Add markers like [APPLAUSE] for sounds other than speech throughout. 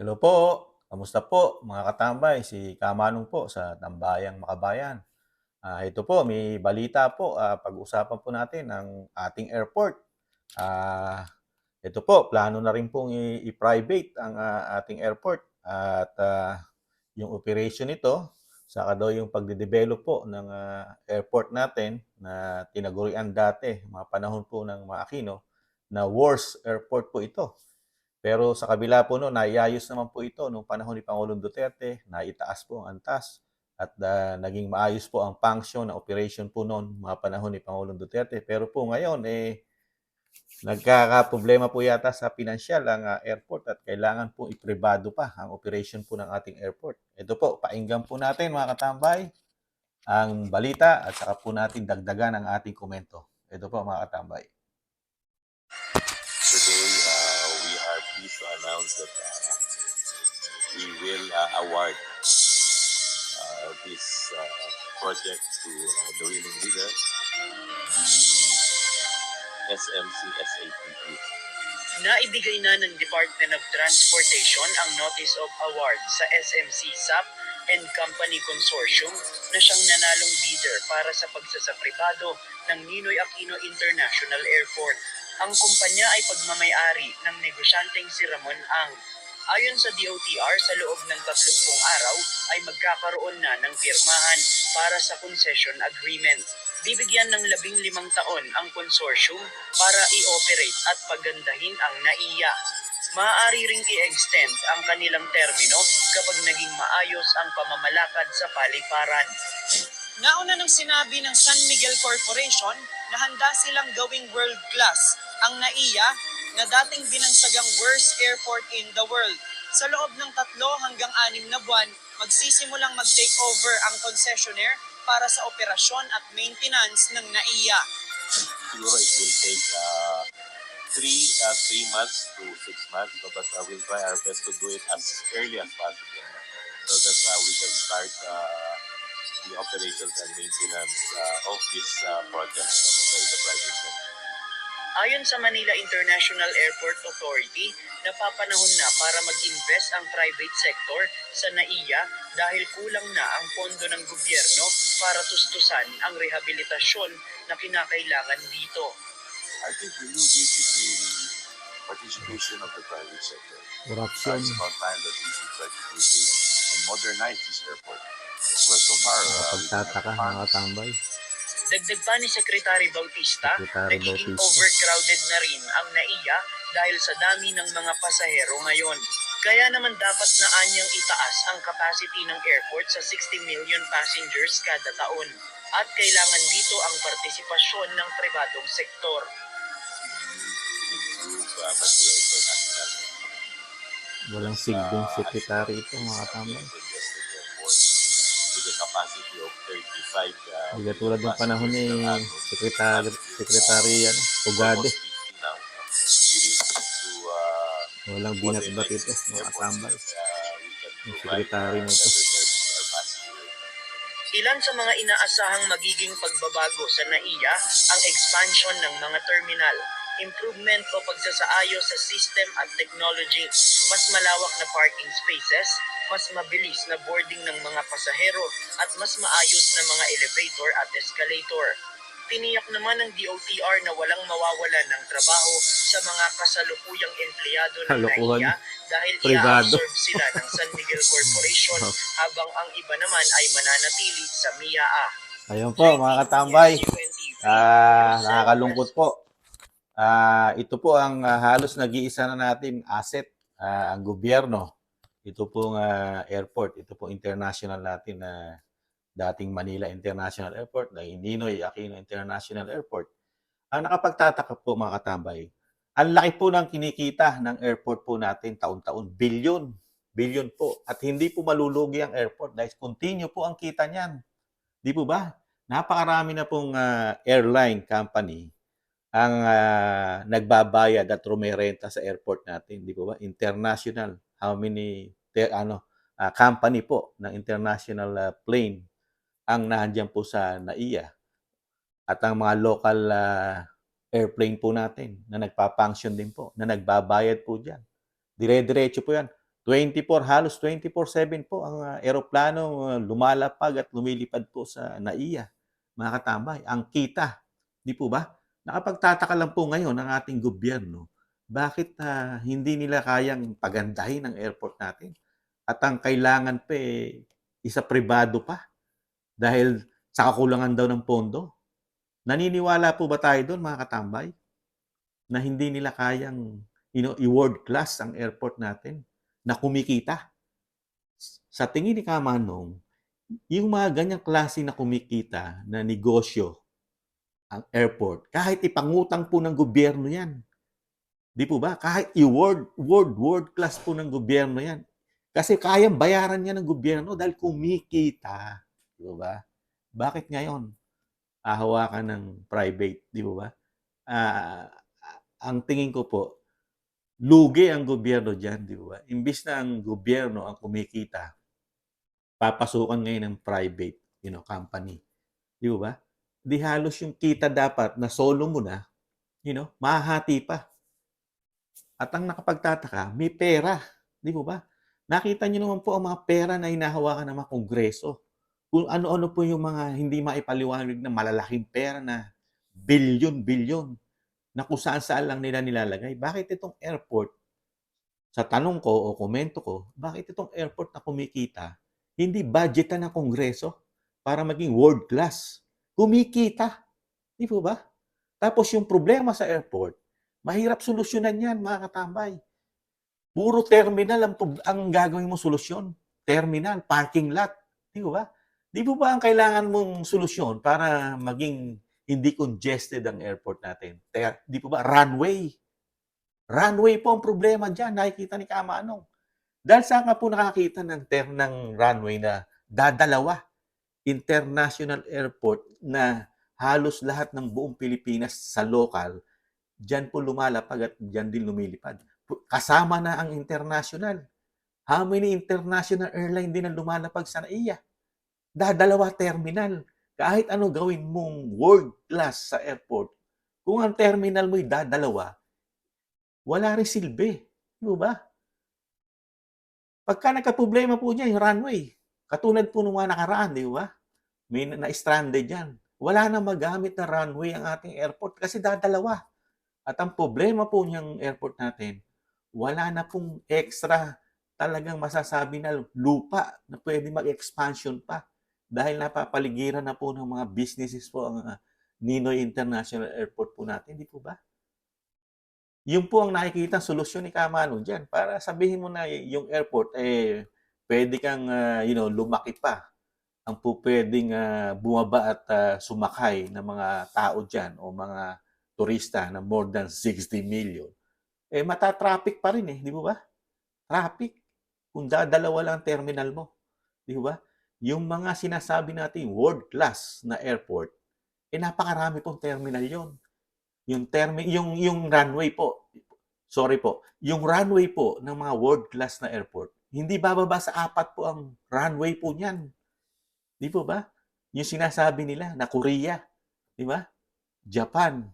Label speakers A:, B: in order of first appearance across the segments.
A: Hello po, kamusta po mga katambay? Si Kamanong po sa Tambayang Makabayan. Ah, ito po, may balita po, ah, pag-usapan po natin ang ating airport. Ah, ito po, plano na rin pong i-private ang ah, ating airport at ah, yung operation nito, saka daw yung pagde-develop po ng ah, airport natin na tinagurian dati, mga panahon po ng mga Aquino, na worst airport po ito. Pero sa kabila po no, naiayos naman po ito nung panahon ni Pangulong Duterte, naitaas po ang antas at ah, naging maayos po ang function na operation po noon mga panahon ni Pangulong Duterte. Pero po ngayon eh nagkakaproblema po yata sa pinansyal ang ah, airport at kailangan po ipribado pa ang operation po ng ating airport. Ito po, painggan po natin mga katambay ang balita at saka po natin dagdagan ang ating komento. Ito po mga katambay.
B: Pleased to announce that uh, we will uh, award uh, this uh, project to uh, the winning bidder, the SMC SAPP.
C: Naibigay na ng Department of Transportation ang Notice of Award sa SMC SAP and Company Consortium na siyang nanalong bidder para sa pagsasapribado ng Ninoy Aquino International Airport. Ang kumpanya ay pagmamayari ng negosyanteng si Ramon Ang. Ayon sa DOTR, sa loob ng 30 araw ay magkakaroon na ng pirmahan para sa concession agreement. Bibigyan ng labing limang taon ang consortium para i-operate at pagandahin ang NAIA. Maaari ring i-extend ang kanilang termino kapag naging maayos ang pamamalakad sa paliparan.
D: Nauna nang sinabi ng San Miguel Corporation na handa silang gawing world class ang NAIA na dating binansagang worst airport in the world. Sa loob ng tatlo hanggang anim na buwan, magsisimulang mag-take over ang concessionaire para sa operasyon at maintenance ng NAIA.
B: Siguro it will take uh, three uh, three months to six months, but uh, we'll try our best to do it as early as possible so that uh, we can start uh, the operations and maintenance uh, of this uh, project of the private sector.
C: Ayon sa Manila International Airport Authority, napapanahon na para mag-invest ang private sector sa NAIA dahil kulang na ang pondo ng gobyerno para tustusan ang rehabilitasyon na kinakailangan dito.
B: I think we need the participation of the private sector.
A: Corruption.
B: It's about time that we should try to do this and modernize this airport. Where so far, uh,
A: Pagtataka
B: have
A: mga
B: funds.
A: katambay.
C: Dagdag pa ni Secretary Bautista,
A: Secretary
C: nagiging
A: Bautista.
C: overcrowded na rin ang NAIA dahil sa dami ng mga pasahero ngayon. Kaya naman dapat na anyang itaas ang capacity ng airport sa 60 million passengers kada taon. At kailangan dito ang partisipasyon ng pribadong sektor.
A: Walang sigdong secretary ito mga katambay.
B: With a capacity of 35 uh,
A: Hindi katulad ng panahon ni. Secretary, Secretary ano, Pugade.
B: Almost 50 now. We need to uh,
A: Walang binatbat ito mga
B: that, uh, we can
A: Yung
B: provide,
A: sekretary
B: uh,
A: na ito.
B: to.
C: Ilan sa mga inaasahang magiging pagbabago sa NAIA ang expansion ng mga terminal, improvement o pagsasaayos sa system at technology, mas malawak na parking spaces, mas mabilis na boarding ng mga pasahero at mas maayos na mga elevator at escalator. Tiniyak naman ng DOTR na walang mawawalan ng trabaho sa mga kasalukuyang empleyado ng. NAIA dahil i-absorb sila ng San Miguel Corporation [LAUGHS] habang ang iba naman ay mananatili sa MIAA.
A: Ayun po mga katambay. Ah, nakakalungkot po. Ah, ito po ang ah, halos nag-iisa na natin asset ah, ang gobyerno. Ito pong ah, airport, ito pong international natin na dating Manila International Airport, na Ninoy Aquino International Airport. Ang nakapagtataka po mga katambay, ang laki po ng kinikita ng airport po natin taon-taon, bilyon, bilyon po. At hindi po malulugi ang airport dahil continue po ang kita niyan. Di po ba? Napakarami na pong ah, airline company ang ah, nagbabayad at rumerenta sa airport natin, di po ba? International. How many te- ano ah, company po ng international ah, plane ang nandiyan po sa NAIA at ang mga local ah, airplane po natin na nagpa-function din po, na nagbabayad po diyan. Dire-diretso po yan. 24, halos 24-7 po ang uh, eroplano uh, lumalapag at lumilipad po sa NAIA, mga katambay. Ang kita, di po ba? Nakapagtataka lang po ngayon ng ating gobyerno, bakit uh, hindi nila kayang pagandahin ang airport natin? At ang kailangan pa eh, isa pribado pa dahil sa kakulangan daw ng pondo. Naniniwala po ba tayo doon, mga katambay? Na hindi nila kayang you know, i-world class ang airport natin? na kumikita. Sa tingin ni Kamanong, yung mga ganyang klase na kumikita na negosyo, ang airport, kahit ipangutang po ng gobyerno yan. Di po ba? Kahit i-world, world, world class po ng gobyerno yan. Kasi kayang bayaran niya ng gobyerno dahil kumikita. Di ba? Bakit ngayon? Ahawakan ng private, di ba? Ah, ang tingin ko po, lugi ang gobyerno dyan, di ba? Imbis na ang gobyerno ang kumikita, papasukan ngayon ng private, you know, company. Di ba? Di halos yung kita dapat na solo mo na, you know, mahahati pa. At ang nakapagtataka, may pera. Di ba? Nakita niyo naman po ang mga pera na hinahawakan ng mga kongreso. Kung ano-ano po yung mga hindi maipaliwanag na malalaking pera na bilyon-bilyon na kung saan saan lang nila nilalagay. Bakit itong airport, sa tanong ko o komento ko, bakit itong airport na kumikita, hindi budgetan ng kongreso para maging world class? Kumikita. Di po ba? Tapos yung problema sa airport, mahirap solusyonan yan, mga katambay. Puro terminal ang, ang gagawin mo solusyon. Terminal, parking lot. Di ba? Di po ba ang kailangan mong solusyon para maging hindi congested ang airport natin. Kaya, di po ba, runway. Runway po ang problema dyan. Nakikita ni Kamanong. Dahil saan ka po nakakita ng term ng runway na dadalawa? International airport na halos lahat ng buong Pilipinas sa local, dyan po lumalapag at dyan din lumilipad. Kasama na ang international. How many international airline din ang lumalapag sa NAIA? Dadalawa terminal kahit ano gawin mong world class sa airport, kung ang terminal mo'y dadalawa, wala rin silbi. Di ba? Pagka nagka-problema po niya yung runway, katulad po nung mga nakaraan, di ba? May na-stranded yan. Wala na magamit na runway ang ating airport kasi dadalawa. At ang problema po niyang airport natin, wala na pong extra talagang masasabi na lupa na pwede mag-expansion pa dahil napapaligiran na po ng mga businesses po ang uh, Ninoy International Airport po natin, di po ba? Yun po ang nakikita solusyon ni Kamano dyan para sabihin mo na yung airport, eh, pwede kang, uh, you know, lumaki pa. Ang po pwedeng uh, bumaba at uh, sumakay ng mga tao dyan o mga turista na more than 60 million. Eh, mata-traffic pa rin eh, di ba? Traffic. Kung dadalawa lang terminal mo. Di ba? yung mga sinasabi natin world class na airport, eh napakarami pong terminal yon. Yung termi yung yung runway po. Sorry po. Yung runway po ng mga world class na airport, hindi bababa sa apat po ang runway po niyan. Di po ba? Yung sinasabi nila na Korea, di ba? Japan,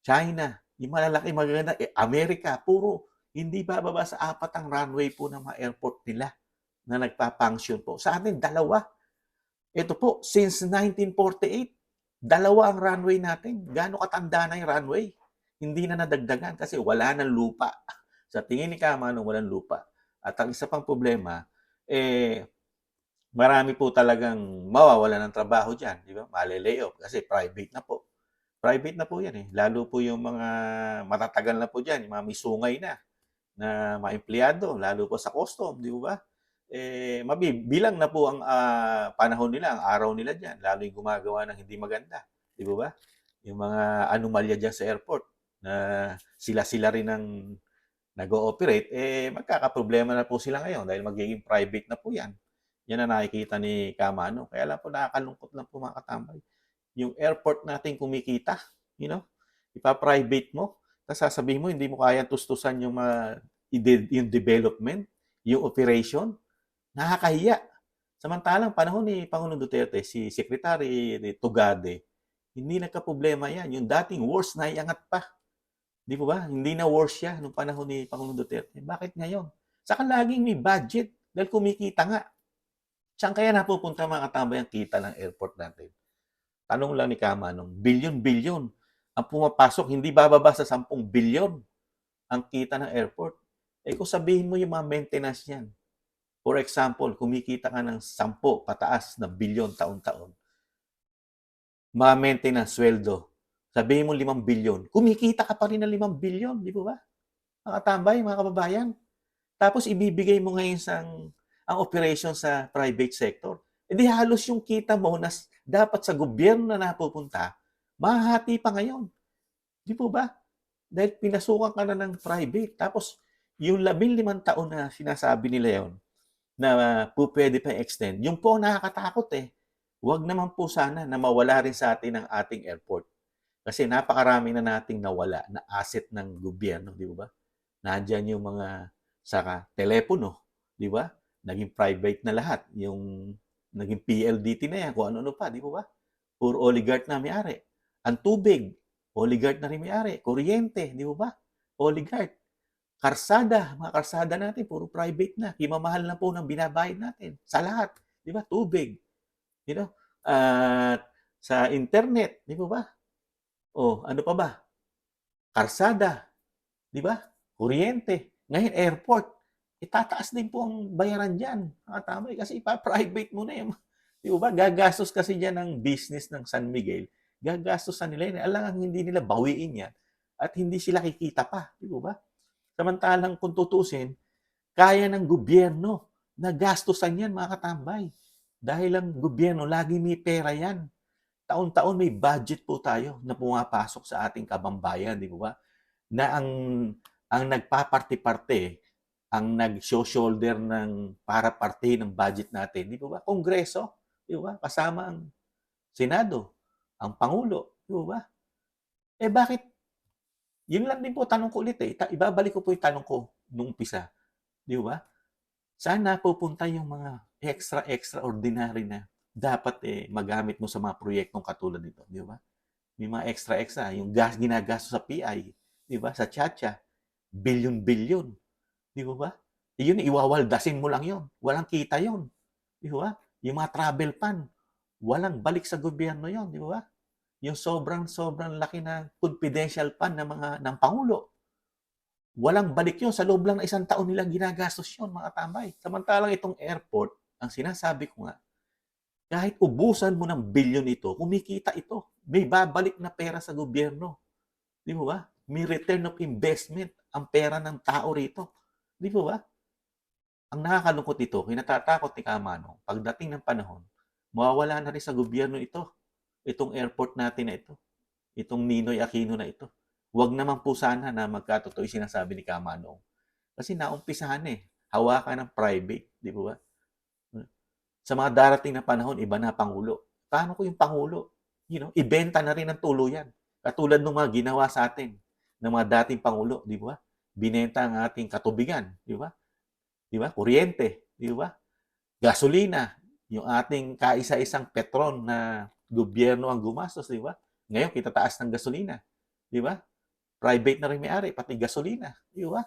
A: China, yung malalaki magaganda, eh, Amerika, puro hindi bababa sa apat ang runway po ng mga airport nila na nagpa-function po. Sa atin, dalawa. Ito po, since 1948, dalawa ang runway natin. Gaano katanda na yung runway? Hindi na nadagdagan kasi wala nang lupa. [LAUGHS] Sa tingin ni Kamano, walang lupa. At ang isa pang problema, eh, marami po talagang mawawala ng trabaho dyan. Di ba? Malilay off kasi private na po. Private na po yan eh. Lalo po yung mga matatagal na po dyan, yung mga may sungay na na mga empleyado, lalo po sa custom, di ba? eh, mabibilang na po ang uh, panahon nila, ang araw nila dyan, lalo yung gumagawa ng hindi maganda. Di ba? Yung mga anomalya dyan sa airport na sila-sila rin ang nag-ooperate, eh magkakaproblema na po sila ngayon dahil magiging private na po yan. Yan ang nakikita ni Kamano. Kaya lang po nakakalungkot lang po mga katambay. Yung airport natin kumikita, you know, ipa-private mo, tapos sasabihin mo hindi mo kaya tustusan yung, uh, yung development, yung operation, Nakakahiya. Samantalang panahon ni Pangulong Duterte, si Secretary Tugade, hindi nagka-problema yan. Yung dating worse na iangat pa. Di po ba? Hindi na worse siya nung panahon ni Pangulong Duterte. Bakit ngayon? Saka laging may budget dahil kumikita nga. Saan kaya napupunta mga katambay ang kita ng airport natin? Tanong lang ni Kama nung bilyon-bilyon ang pumapasok, hindi bababa sa 10 bilyon ang kita ng airport. Eh kung sabihin mo yung mga maintenance niyan, for example, kumikita ka ng 10 pataas na bilyon taon-taon, mga maintenance, sweldo, sabihin mo 5 bilyon, kumikita ka pa rin ng 5 bilyon, di ba ba? Mga mga kababayan. Tapos ibibigay mo ngayon sa ang operation sa private sector. E di halos yung kita mo na dapat sa gobyerno na napupunta, mahati pa ngayon. Di po ba? Dahil pinasukan ka na ng private. Tapos yung labing limang taon na sinasabi nila yon na uh, po pwede pa extend, yung po nakakatakot eh. Huwag naman po sana na mawala rin sa atin ang ating airport. Kasi napakarami na nating nawala na asset ng gobyerno, di ba? Nandiyan yung mga sa telepono, di ba? Naging private na lahat. Yung naging PLDT na yan, kung ano-ano pa, di ba? Puro oligarch na may-ari. Ang tubig, oligarch na rin may-ari. Kuryente, di ba? Oligarch. Karsada, mga karsada natin, puro private na. Kimamahal na po ng binabayad natin. Sa lahat. Di ba? Tubig. You know? At sa internet, di ba ba? O, ano pa ba? Karsada. Di ba? Kuryente. Ngayon, airport. Itataas din po ang bayaran dyan. Mga tama eh, Kasi ipa-private mo na yun. [LAUGHS] Di ba? Gagastos kasi dyan ng business ng San Miguel. Gagastos sa nila yun. Alam ang hindi nila bawiin yan. At hindi sila kikita pa. Di ba? Samantalang kung tutusin, kaya ng gobyerno na gastusan yan mga katambay. Dahil ang gobyerno, lagi may pera yan. Taon-taon may budget po tayo na pumapasok sa ating kabambayan, di ba? Na ang ang nagpaparte-parte, ang nag-shoulder ng para parte ng budget natin, di ba? Kongreso, di ba? Kasama ang Senado, ang Pangulo, di ba? Eh bakit? Yun lang din po tanong ko ulit eh. Ibabalik ko po yung tanong ko nung umpisa. Di ba? Saan napupunta yung mga extra extraordinary na dapat eh magamit mo sa mga proyektong katulad nito, di ba? May mga extra extra, yung gas ginagasto sa PI, di ba? Sa Chacha, bilyon-bilyon. Di ba ba? Yun, iwawaldasin mo lang yon. Walang kita yon. Di ba? Yung mga travel pan, walang balik sa gobyerno yon, di ba? Yung sobrang-sobrang laki na confidential pan ng mga ng pangulo. Walang balik yon sa loob lang ng isang taon nilang ginagastos yon, mga tambay. Samantalang itong airport, ang sinasabi ko nga, kahit ubusan mo ng bilyon ito, kumikita ito. May babalik na pera sa gobyerno. Di ba? May return of investment ang pera ng tao rito. Di ba ba? Ang nakakalungkot ito, kinatatakot ni Kamano, pagdating ng panahon, mawawala na rin sa gobyerno ito. Itong airport natin na ito. Itong Ninoy Aquino na ito. Huwag naman po sana na magkatotoo yung sinasabi ni Kamano. Kasi naumpisahan eh. Hawakan ng private. Di ba? Sa mga darating na panahon, iba na Pangulo. Paano ko yung Pangulo? You know, ibenta na rin ng tuluyan. Katulad ng mga ginawa sa atin ng mga dating Pangulo, di ba? Binenta ang ating katubigan, di ba? Di ba? Kuryente, di ba? Gasolina, yung ating kaisa-isang petron na gobyerno ang gumastos, di ba? Ngayon, kitataas ng gasolina, di ba? Private na rin may-ari, pati gasolina, di ba?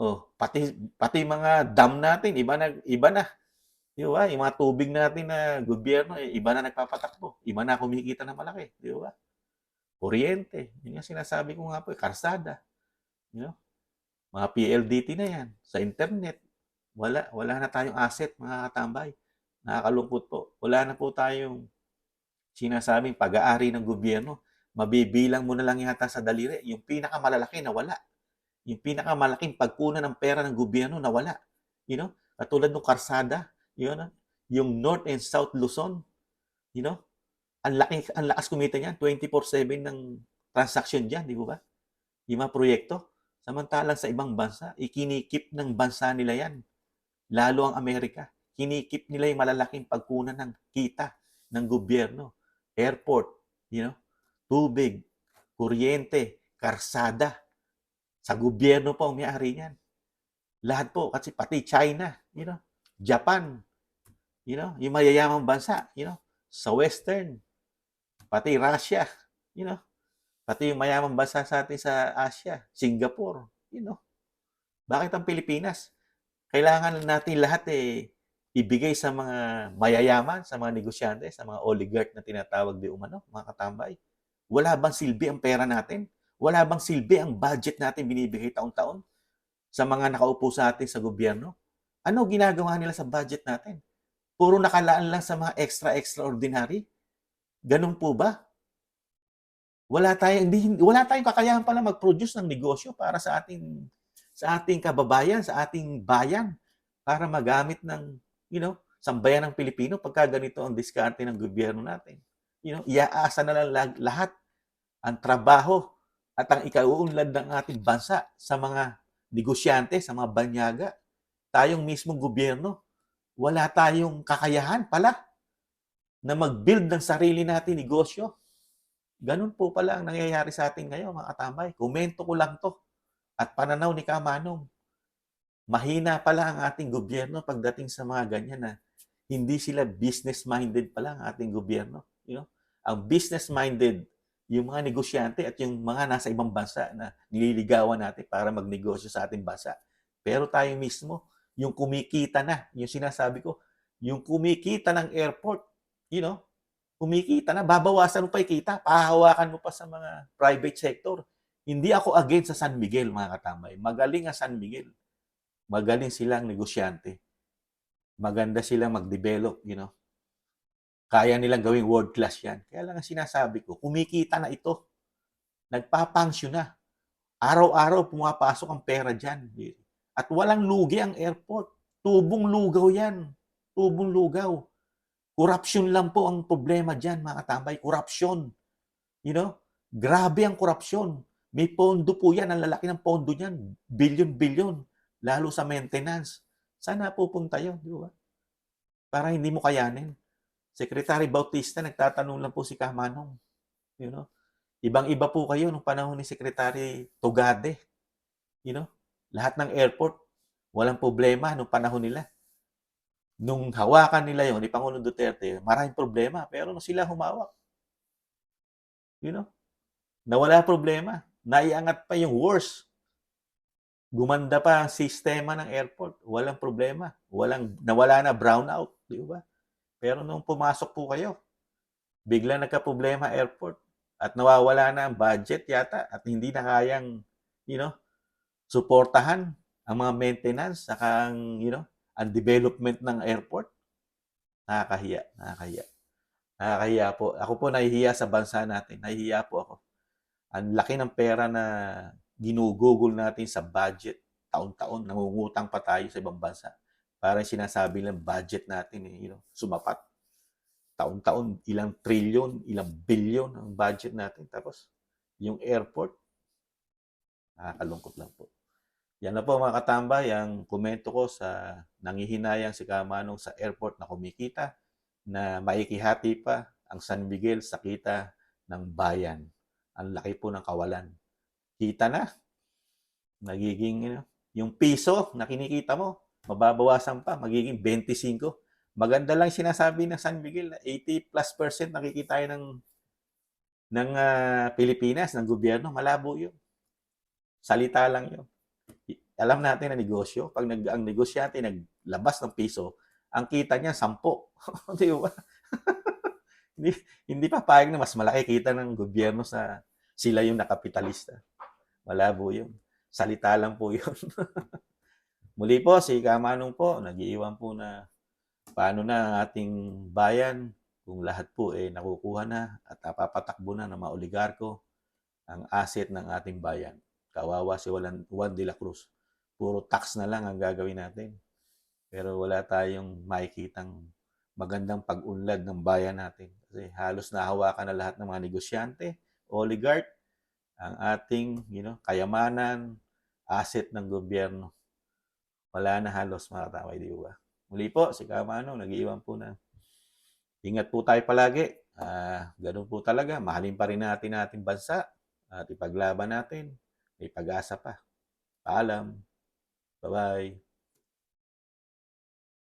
A: Oh, pati pati mga dam natin, iba na iba na. Di ba? Yung mga tubig natin na gobyerno, eh, iba na nagpapatakbo. Iba na kumikita na malaki. Di ba? Kuryente. Yun nga sinasabi ko nga po, eh, karsada. You know? Mga PLDT na yan. Sa internet. Wala, wala na tayong asset, mga katambay. Nakakalungkot po. Wala na po tayong sinasabing pag-aari ng gobyerno. Mabibilang mo na lang yata sa daliri. Yung pinakamalalaki na wala. Yung pinakamalaking pagkunan ng pera ng gobyerno na wala. You know? Katulad ng karsada, yun, ah, yung North and South Luzon, you know, ang laki, ang lakas kumita niyan, 24/7 ng transaction diyan, di ba? Yung mga proyekto. Samantalang sa ibang bansa, ikinikip ng bansa nila yan. Lalo ang Amerika. Kinikip nila yung malalaking pagkunan ng kita ng gobyerno. Airport, you know, tubig, kuryente, karsada. Sa gobyerno po ang may-ari niyan. Lahat po, kasi pati China, you know, Japan, you know, yung mayayamang bansa, you know, sa Western, pati Russia, you know, pati yung mayamang bansa sa atin sa Asia, Singapore, you know. Bakit ang Pilipinas? Kailangan natin lahat eh ibigay sa mga mayayaman, sa mga negosyante, sa mga oligarch na tinatawag di umano, mga katambay. Wala bang silbi ang pera natin? Wala bang silbi ang budget natin binibigay taon-taon sa mga nakaupo sa atin sa gobyerno? Ano ginagawa nila sa budget natin? Puro nakalaan lang sa mga extra-extraordinary? Ganun po ba? Wala tayong hindi, wala tayong kakayahan pala mag-produce ng negosyo para sa ating sa ating kababayan, sa ating bayan para magamit ng, you know, sambayan ng Pilipino pagka ganito ang diskarte ng gobyerno natin. You know, iaasa na lang lahat ang trabaho at ang ikauunlad ng ating bansa sa mga negosyante, sa mga banyaga. Tayong mismong gobyerno, wala tayong kakayahan pala na mag-build ng sarili natin negosyo. Ganun po pala ang nangyayari sa atin ngayon, mga katambay. Komento ko lang to. At pananaw ni Kamanong, mahina pala ang ating gobyerno pagdating sa mga ganyan na hindi sila business-minded pala ang ating gobyerno. You know? Ang business-minded, yung mga negosyante at yung mga nasa ibang bansa na nililigawan natin para magnegosyo sa ating bansa. Pero tayo mismo, yung kumikita na, yung sinasabi ko, yung kumikita ng airport, you know, kumikita na, babawasan mo pa yung kita, pahahawakan mo pa sa mga private sector. Hindi ako against sa San Miguel, mga katambay. Magaling ang San Miguel. Magaling silang negosyante. Maganda silang mag-develop, you know. Kaya nilang gawing world class yan. Kaya lang ang sinasabi ko, kumikita na ito. Nagpapangsyon na. Araw-araw pumapasok ang pera dyan. At walang lugi ang airport. Tubong lugaw yan. Tubong lugaw. Corruption lang po ang problema dyan, mga katambay. Corruption. You know? Grabe ang korupsyon. May pondo po yan. Ang lalaki ng pondo niyan. Billion-billion. Lalo sa maintenance. Sana pupunta yun, di ba? Para hindi mo kayanin. Secretary Bautista, nagtatanong lang po si Kamanong. You know? Ibang-iba po kayo nung panahon ni Secretary Tugade. You know? Lahat ng airport, walang problema nung panahon nila. Nung hawakan nila yon ni Pangulong Duterte, maraming problema. Pero nung sila humawak, you know, nawala problema. Naiangat pa yung worst. Gumanda pa ang sistema ng airport. Walang problema. Walang, nawala na brownout. Di ba? Pero nung pumasok po kayo, bigla nagka-problema airport at nawawala na ang budget yata at hindi na kayang, you know, suportahan ang mga maintenance saka ang, you know, ang development ng airport. Nakakahiya, nakakahiya. Nakakahiya po. Ako po nahihiya sa bansa natin. Nahihiya po ako. Ang laki ng pera na ginugugol natin sa budget. Taon-taon, nangungutang pa tayo sa ibang bansa. Parang sinasabi lang budget natin, eh, you know, sumapat. Taon-taon, ilang trilyon, ilang bilyon ang budget natin. Tapos, yung airport, nakakalungkot lang po. Yan na po mga katambay, ang komento ko sa nangihinayang si Kamanong sa airport na kumikita na maikihati pa ang San Miguel sa kita ng bayan. Ang laki po ng kawalan. Kita na. Nagiging, you know, yung piso na kinikita mo, mababawasan pa, magiging 25. Maganda lang sinasabi ng San Miguel na 80 plus percent nakikita ng ng ah, Pilipinas, ng gobyerno, malabo yun. Salita lang yun. Alam natin na negosyo, pag nag, ang negosyante naglabas ng piso, ang kita niya 10. [LAUGHS] Di ba? [LAUGHS] hindi, hindi pa payag na mas malaki kita ng gobyerno sa sila yung nakapitalista. Malabo yun. Salita lang po yun. [LAUGHS] Muli po, si Kamanong po, nag-iiwan po na paano na ang ating bayan kung lahat po eh nakukuha na at napapatakbo na ng mga oligarko ang asset ng ating bayan. Kawawa si Juan, Juan de la Cruz. Puro tax na lang ang gagawin natin. Pero wala tayong makikitang magandang pag-unlad ng bayan natin. Kasi halos nahawakan na lahat ng mga negosyante, oligarch, ang ating you know, kayamanan, asset ng gobyerno. Wala na halos mga kataway, di ba? Muli po, si Kamano, nag-iwan po na. Ingat po tayo palagi. Ah, ganun po talaga. Mahalin pa rin natin ating bansa at ipaglaban natin. May pag-asa pa. Paalam. Bye-bye.